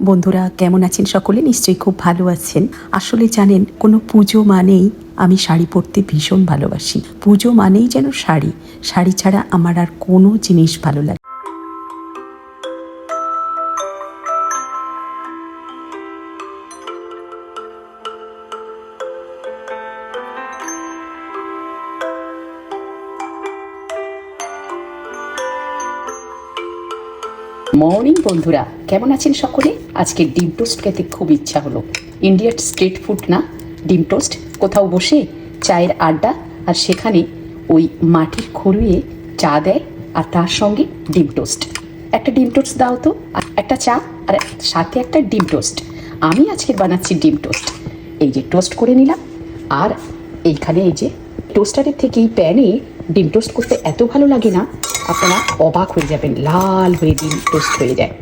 বন্ধুরা, কেমন আছেন সকলে? নিশ্চয়ই খুব ভালো আছেন। আসলে জানেন, কোনো পুজো মানেই আমি শাড়ি পরতে ভীষণ ভালোবাসি। পুজো মানেই যেন শাড়ি। শাড়ি ছাড়া আমার আর কোনো জিনিস ভালো লাগে বন্ধুরা, কেমন আছেন সকলে? আজকে ডিম টোস্ট খেতে খুব ইচ্ছা হলো। ইন্ডিয়ার স্ট্রিট ফুড না? ডিম টোস্ট? কোথাও বসে চায়ের আড্ডা আর সেখানে ওই মাটির খড়ুয়ে চা দেয় আর তার সঙ্গে ডিম টোস্ট। একটা ডিম টোস্ট দাও তো, আর একটা চা, আর সাথে একটা ডিম টোস্ট। আমি আজকে বানাচ্ছি ডিম টোস্ট। এই যে টোস্ট করে নিলাম, আর এইখানে এই যে টোস্টারের থেকে এই প্যানে ডিম টোস্ট করতে এত ভালো লাগে না, আপনারা অবাক হয়ে যাবেন, লাল হয়ে ডিম টোস্ট হয়ে যায়।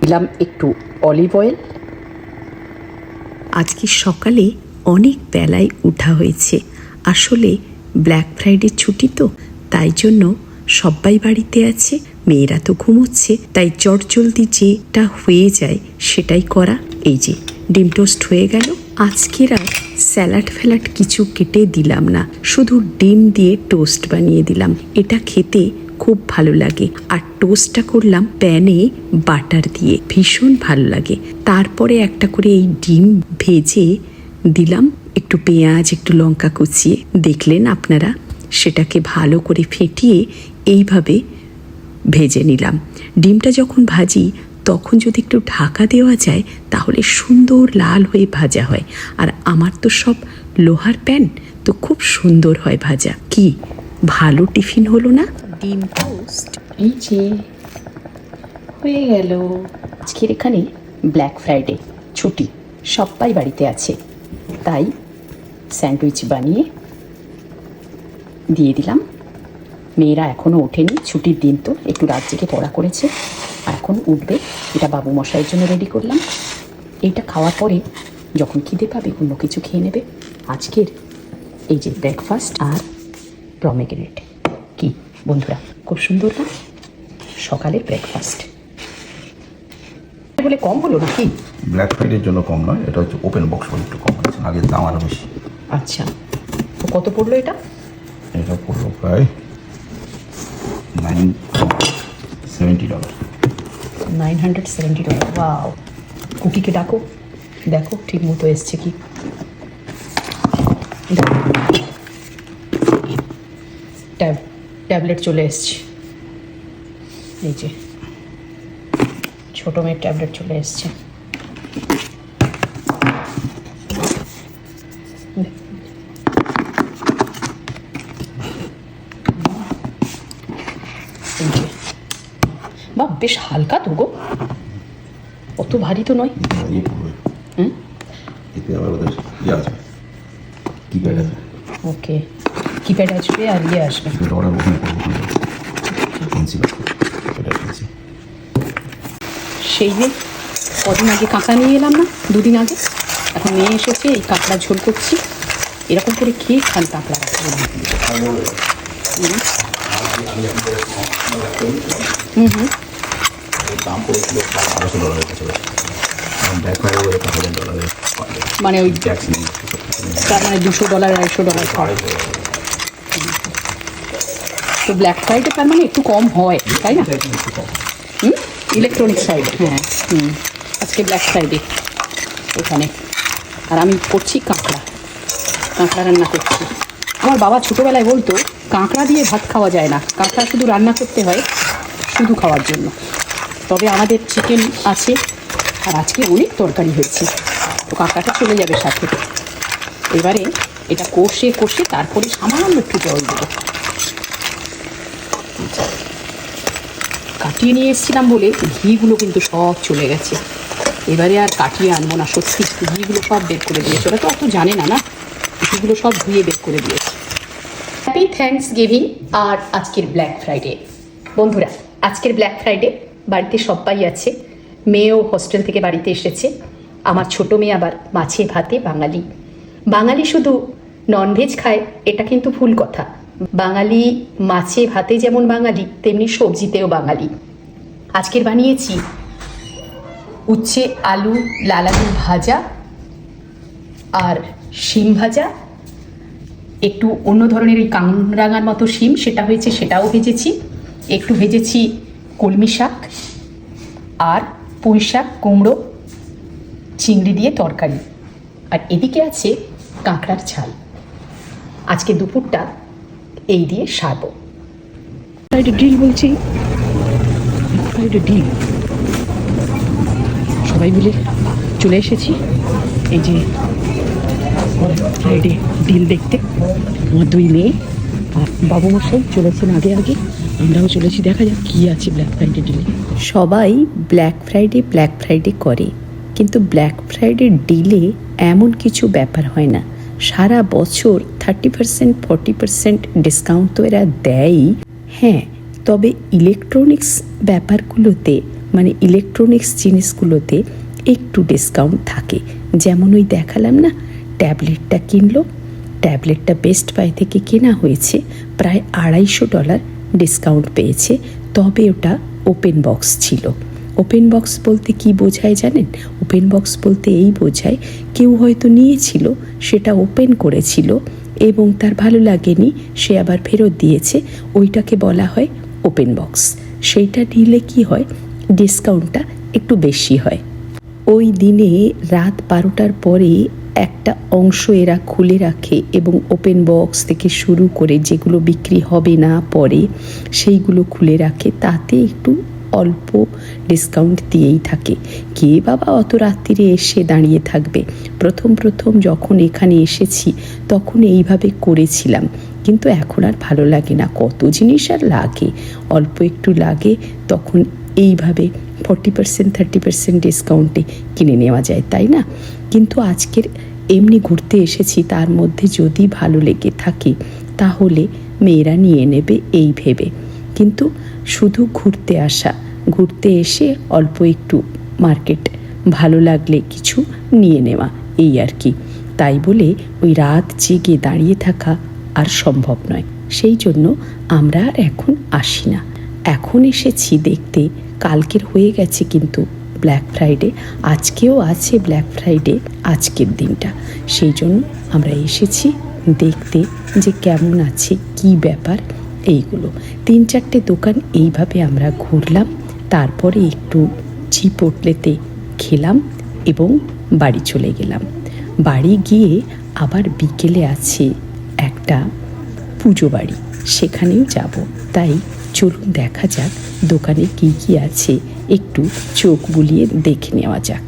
দিলাম একটু অলিভ অয়েল। আজকে সকালে অনেক বেলায় উঠা হয়েছে। আসলে ব্ল্যাক ফ্রাইডে ছুটি তো, তাই জন্য সবাই বাড়িতে আছে, মেয়েরা তো ঘুমোচ্ছে, তাই চটজলদি যেটা হয়ে যায় সেটাই করা। এই যে, ডিম টোস্ট হয়ে গেল। আজকের আর স্যালাড ফ্যালাড কিছু কেটে দিলাম না, শুধু ডিম দিয়ে টোস্ট বানিয়ে দিলাম। এটা খেতে খুব ভালো লাগে। আর টোস্টটা করলাম প্যানে বাটার দিয়ে। ভীষণ ভালো লাগে। তারপরে একটা করে এই ডিম ভেজে দিলাম। একটু পেঁয়াজ, একটু লঙ্কা কুচিয়ে। দেখলেন আপনারা, সেটাকে ভালো করে ফেটিয়ে এইভাবে ভেজে নিলাম। ডিমটা যখন ভাজি, তখন যদি একটু ঢাকা দেওয়া যায়, তাহলে সুন্দর লাল হয়ে ভাজা হয়। আর আমার তো সব লোহার প্যান, তো খুব সুন্দর হয় ভাজা। কি, ভালো টিফিন হলো না? ডিম টোস্ট। এই যে, হয়ে গেল। আজকের এখানে ব্ল্যাক ফ্রাইডে ছুটি সবাই বাড়িতে আছে। তাই স্যান্ডউইচ বানিয়ে দিয়ে দিলাম। মেয়েরা এখনও ওঠেনি, ছুটির দিন তো একটু রাত জেগে পড়া করেছে। এখন উঠবে, এটা বাবু মশাইয়ের জন্য রেডি করলাম। এইটা খাওয়ার পরে যখন খিদে পাবে, অন্য কিছু খেয়ে নেবে। আজকের এই যে ব্রেকফাস্ট আর প্রমেগ্রেট কি? বন্ধুরা খুব সুন্দর না? সকালের ব্রেকফাস্ট বলে কম হলো নাকি? ব্ল্যাক ফ্রাইডের জন্য কম নয় এটা হচ্ছে ওপেন বক্স বলে একটু কম আছে আগের দাম আরও বেশি। আচ্ছা তো কত পড়ল এটা? এটা পড়ল প্রায় nine seventy dollar nine hundred seventy dollar wow কুকিকে ডাকো দেখো ঠিক মতো এসছে কি। ট্যাবলেট চলে এসছে। এই যে ছোটো মেয়ের ট্যাবলেট চলে এসছে। বা বেশ হালকা তো গো। অত ভারী তো নয়। হুম? ইয়ে ওকে। কিপ্যাড আসবে আর ইয়ে আসবে। সেটা অর্ডার ওখানে এটা সেই যে কদিন আগে কাঁকড়া নিয়ে এলাম না, দুদিন আগে। এখন নিয়ে এসেছে, এই কাঁকড়া ঝোল করছি। এরকম করে খেয়ে খান কাঁকড়া হুম হুম। মানে ওই মানে দুশো ডলার, আড়াইশো ডলার তো ব্ল্যাক ফ্রাইডে তার মানে একটু কম হয় তাই না? হুম? ইলেকট্রনিক সাইড হ্যাঁ। হুম। আজকে ব্ল্যাক ফ্রাইডে ওখানে আর আমি করছি কাঁকড়া। কাঁকড়া রান্না করছি। আমার বাবা ছোটোবেলায় বলতো কাঁকড়া দিয়ে ভাত খাওয়া যায় না। কাঁকড়া শুধু রান্না করতে হয় শুধু খাওয়ার জন্য। তবে আমাদের চিকেন আছে আর আজকে অনেক তরকারি হয়েছে। তো কাঁকড়াটা চলে যাবে সাথে। এবারে এটা কষে কষে তারপরে সামান্য একটু জল দেবো। কাটিয়ে নিয়ে এসেছিলাম বলে ঘিগুলো কিন্তু সব চলে গেছে। এবারে আর কাটিয়ে আনব না, সত্যি, ঘিগুলো সব বের করে দিয়েছে। ওরা তো অত জানে না না? ঘিগুলো সব ধুয়ে বের করে দিয়েছে। হ্যাপি থ্যাঙ্কস গিভিং আর আজকের ব্ল্যাক ফ্রাইডে বন্ধুরা, আজকের ব্ল্যাক ফ্রাইডে বাড়িতে সবাই আছে। মেয়েও হোস্টেল থেকে বাড়িতে এসেছে। আমার ছোট মেয়ে আবার মাছে, ভাতে বাঙালি। বাঙালি শুধু ননভেজ খায়, এটা কিন্তু ভুল কথা। বাঙালি মাছে ভাতে যেমন বাঙালি, তেমনি সবজিতেও বাঙালি। আজকের বানিয়েছি উচ্ছে, আলু লাল আলু ভাজা আর শিম ভাজা। একটু অন্য ধরনের ওই কাংরাঙার মতো শিম, সেটা হয়েছে, সেটাও ভেজেছি। একটু ভেজেছি কলমি শাক আর পুঁই শাক, কুমড়ো, চিংড়ি দিয়ে তরকারি। আর এদিকে আছে কাঁকড়ার ঝাল। আজকে দুপুরটা এই দিয়ে সারবো। ফ্রাইডে ডিল বলছি। ফ্রাইডে ডিল সবাই মিলে চলে এসেছি। এই যে ফ্রাইডে ডিল দেখতে। আমার দুই মেয়ে বাবু মশাই চলেছেন আগে আগে। আমরাও চলেছি দেখা যাক কী আছে ব্ল্যাক ফ্রাইডে ডিলে সবাই ব্ল্যাক ফ্রাইডে ব্ল্যাক ফ্রাইডে করে। কিন্তু ব্ল্যাক ফ্রাইডে ডিলে এমন কিছু ব্যাপার হয় না। সারা বছর thirty percent forty percent discount তো এরা দেয়ই। হ্যাঁ তবে ইলেকট্রনিক্স ব্যাপারগুলোতে মানে ইলেকট্রনিক্স জিনিসগুলোতে একটু ডিসকাউন্ট থাকে। যেমন ওই দেখালাম না, ট্যাবলেটটা কিনলো, ট্যাবলেটটা বেস্ট বাই থেকে কেনা হয়েছে, প্রায় আড়াইশো ডলার ডিসকাউন্ট পেয়েছে, তবে ওটা ওপেন বক্স ছিল। ওপেন বক্স বলতে কি বোঝায় জানেন? ওপেন বক্স বলতে এই বোঝায়, কেউ হয়তো নিয়েছিল, সেটা ওপেন করেছিল এবং তার ভালো লাগেনি, সে আবার ফেরত দিয়েছে, ওইটাকে বলা হয় ওপেন বক্স সেইটা নিলে কি হয়? ডিসকাউন্টটা একটু বেশি হয়। ওই দিনে রাত বারোটার পরে একটা অংশ এরা খুলে রাখে এবং ওপেন বক্স থেকে শুরু করে যেগুলো বিক্রি হবে না পরে, সেইগুলো খুলে রাখে। তাতে একটু অল্প ডিসকাউন্ট দিয়েই থাকে। কে বাবা অত রাত্রিরে এসে দাঁড়িয়ে থাকবে? প্রথম প্রথম যখন এখানে এসেছি, তখন এইভাবে করেছিলাম। কিন্তু এখন আর ভালো লাগে না। কত জিনিস আর লাগে। অল্প একটু লাগে, তখন এইভাবে ফর্টি পার্সেন্ট থার্টি পার্সেন্ট ডিসকাউন্টে কিনে নেওয়া যায়, তাই না? কিন্তু আজকের এমনি ঘুরতে এসেছি, তার মধ্যে যদি ভালো লেগে থাকে, তাহলে মেয়েরা নিয়ে নেবে এই ভেবে। কিন্তু শুধু ঘুরতে আসা ঘুরতে এসে অল্প একটু মার্কেট ভালো লাগলে কিছু নিয়ে নেওয়া, এই আর কি। তাই বলে ওই রাত জেগে দাঁড়িয়ে থাকা আর সম্ভব নয়। সেই জন্য আমরা আর এখন আসি না। এখন এসেছি দেখতে। কালকের হয়ে গেছে কিন্তু ব্ল্যাক ফ্রাইডে আজকেও আছে ব্ল্যাক ফ্রাইডে আজকের দিনটা। সেই জন্য আমরা এসেছি দেখতে যে কেমন আছে, কি ব্যাপার, এইগুলো। তিন চারটে দোকান এইভাবে আমরা ঘুরলাম। তারপরে একটু চিপোটলেতে খেলাম এবং বাড়ি চলে গেলাম। বাড়ি গিয়ে আবার বিকেলে আছে একটা পুজো বাড়ি সেখানেও যাব। তাই চলুন দেখা যাক দোকানে কী কী আছে, একটু চোখ বুলিয়ে দেখে নেওয়া যাক।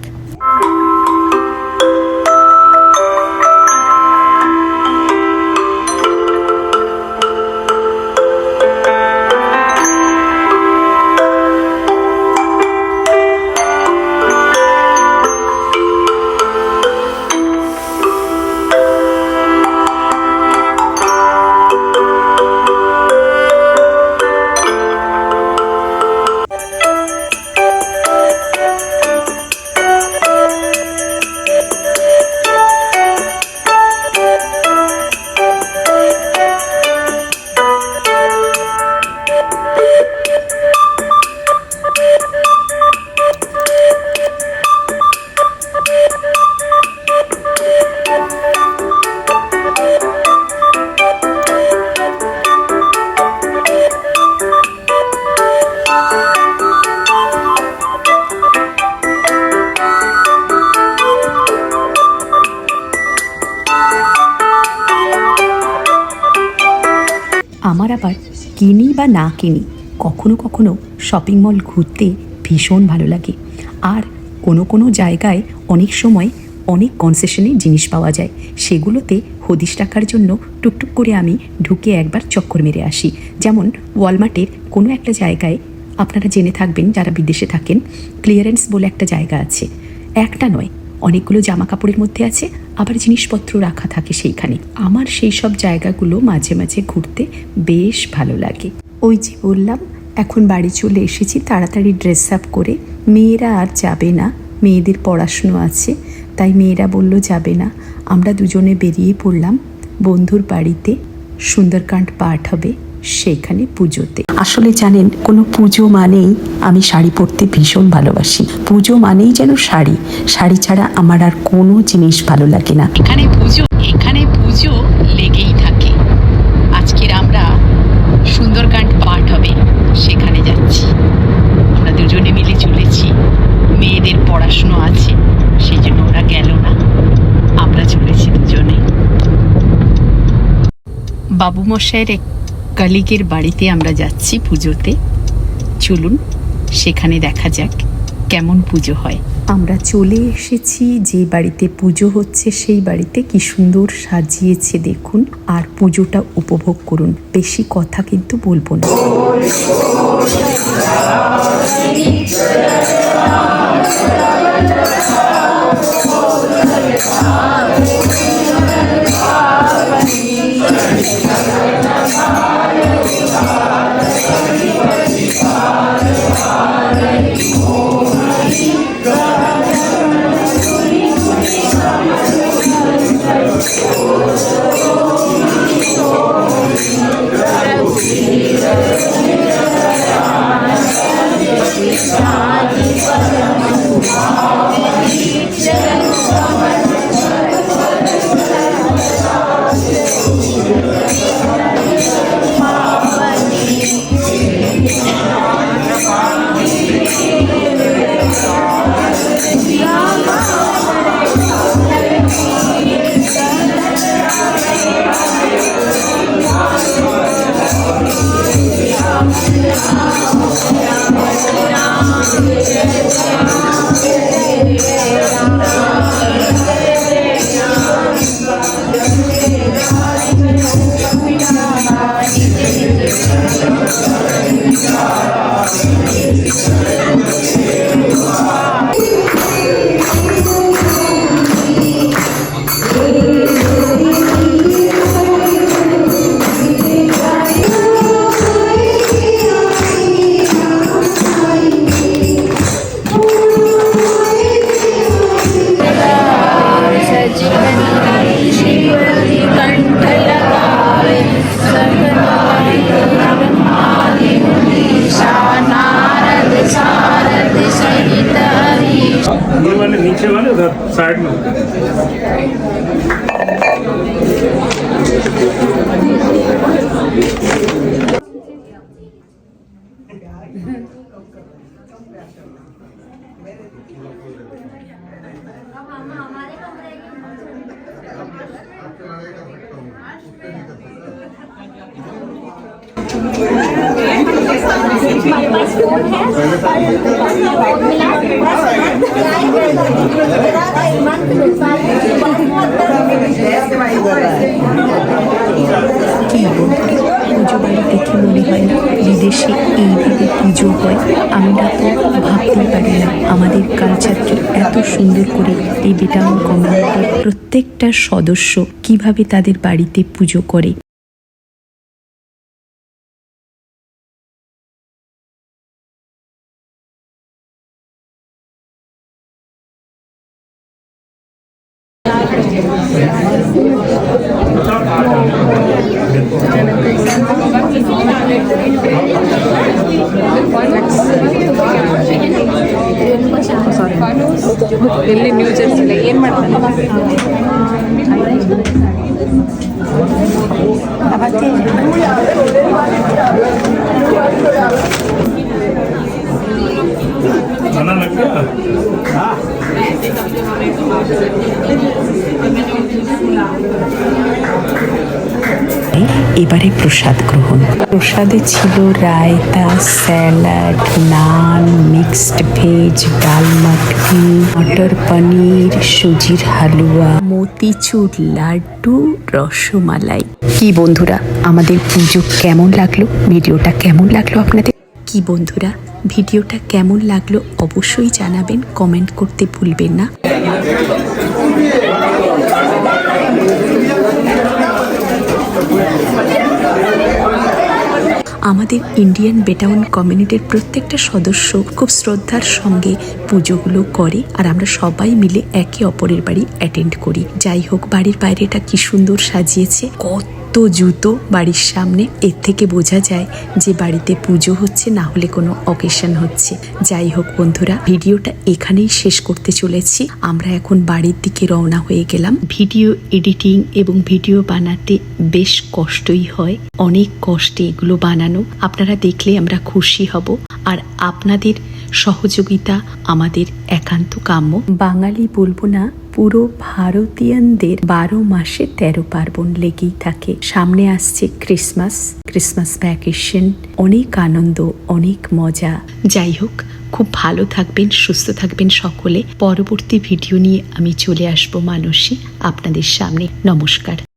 বা না কিনি, কখনো কখনো শপিং মল ঘুরতে ভীষণ ভালো লাগে। আর কোনো কোনো জায়গায় অনেক সময় অনেক কনসেশনের জিনিস পাওয়া যায়। সেগুলোতে হদিশ টাকার জন্য টুকটুক করে আমি ঢুকে একবার চক্কর মেরে আসি। যেমন ওয়ালমার্টের কোনো একটা জায়গায়, আপনারা জেনে থাকবেন যারা বিদেশে থাকেন ক্লিয়ারেন্স বলে একটা জায়গা আছে। একটা নয় অনেকগুলো জামা কাপড়ের মধ্যে আছে, আবার জিনিসপত্র রাখা থাকে সেইখানে। আমার সেই সব জায়গাগুলো মাঝে মাঝে ঘুরতে বেশ ভালো লাগে। ওই যে বললাম, এখন বাড়ি চলে এসেছি, তাড়াতাড়ি ড্রেস আপ করে। মেয়েরা আর যাবে না, মেয়েদের পড়াশুনো আছে, তাই মেয়েরা বলল যাবে না। আমরা দুজনে বেরিয়ে পড়লাম, বন্ধুর বাড়িতে, সুন্দরকাণ্ড পাঠ হবে। সেইখানে পুজোতে। আসলে জানেন, কোনো পুজো মানেই আমি শাড়ি পরতে ভীষণ ভালোবাসি। পুজো মানেই যেন শাড়ি। শাড়ি ছাড়া আমার আর কোনো জিনিস ভালো লাগে না। এখানে পুজো এখানে পুজো লেগেই থাকে। আজকের আমরা সুন্দরকাণ্ড পাঠ হবে। সেখানে যাচ্ছি। আমরা দুজনে মিলে চলেছি। মেয়েদের পড়াশুনো আছে, সেই জন্য ওরা গেল না। আমরা চলেছি দুজনে। বাবু মশাইয়ের এক কালিগের বাড়িতে আমরা যাচ্ছি পুজোতে। চলুন, সেখানে দেখা যাক কেমন পুজো হয়। আমরা চলে এসেছি, যে বাড়িতে পুজো হচ্ছে সেই বাড়িতে। কি সুন্দর সাজিয়েছে দেখুন, আর পুজোটা উপভোগ করুন। বেশি কথা কিন্তু বলব না। Christ. Yeah. কি বলব পুজো বাড়ি দেখে মনে হয় না বিদেশে এইভাবে পুজো হয়। আমরা তো ভাবতেই পারি না আমাদের কালচারকে এত সুন্দর করে এই বেটাউন কমিউনিটির প্রত্যেকটা সদস্য কীভাবে তাদের বাড়িতে পুজো করে ಸಾರಿ ಎಲ್ಲಿ ನ್ಯೂ ಜರ್ಸಿಲ್ಲ ಏನು ಮಾಡ್ತಾರೆ खाना लग गया এবারে প্রসাদ গ্রহণ প্রসাদে ছিল raita salad naan mixed veg dal makhani মটর পনির সুজির হালুয়া মতিচুর লাড্ডু রসমালাই কি বন্ধুরা আমাদের পুজো কেমন লাগলো ভিডিওটা কেমন লাগলো আপনাদের কি বন্ধুরা ভিডিওটা কেমন লাগল অবশ্যই জানাবেন, কমেন্ট করতে ভুলবেন না। আমাদের ইন্ডিয়ান বেটাউন কমিউনিটির প্রত্যেকটা সদস্য খুব শ্রদ্ধার সঙ্গে পুজোগুলো করে আর আমরা সবাই মিলে একে অপরের বাড়ি অ্যাটেন্ড করি। যাই হোক, বাড়ির বাইরেটা কি সুন্দর সাজিয়েছে, কত কত জুতো বাড়ির সামনে, এর থেকে বোঝা যায় যে বাড়িতে পুজো হচ্ছে, না হলে কোনো অকেশন হচ্ছে। যাই হোক বন্ধুরা, ভিডিওটা এখানেই শেষ করতে চলেছি। আমরা এখন বাড়ির দিকে রওনা হয়ে গেলাম। ভিডিও এডিটিং এবং ভিডিও বানাতে বেশ কষ্টই হয়। অনেক কষ্টে এগুলো বানানো। আপনারা দেখলে আমরা খুশি হব। আর আপনাদের সহযোগিতা আমাদের একান্ত কাম্য। বাঙালি বলব না পুরো ভারতীয়ানদের বারো মাসে তেরো পার্বণ লেগেই থাকে। সামনে আসছে ক্রিসমাস ক্রিসমাস ভ্যাকেশন, অনেক আনন্দ, অনেক মজা। যাই হোক, খুব ভালো থাকবেন, সুস্থ থাকবেন সকলে। পরবর্তী ভিডিও নিয়ে আমি চলে আসব মানসী, আপনাদের সামনে। নমস্কার।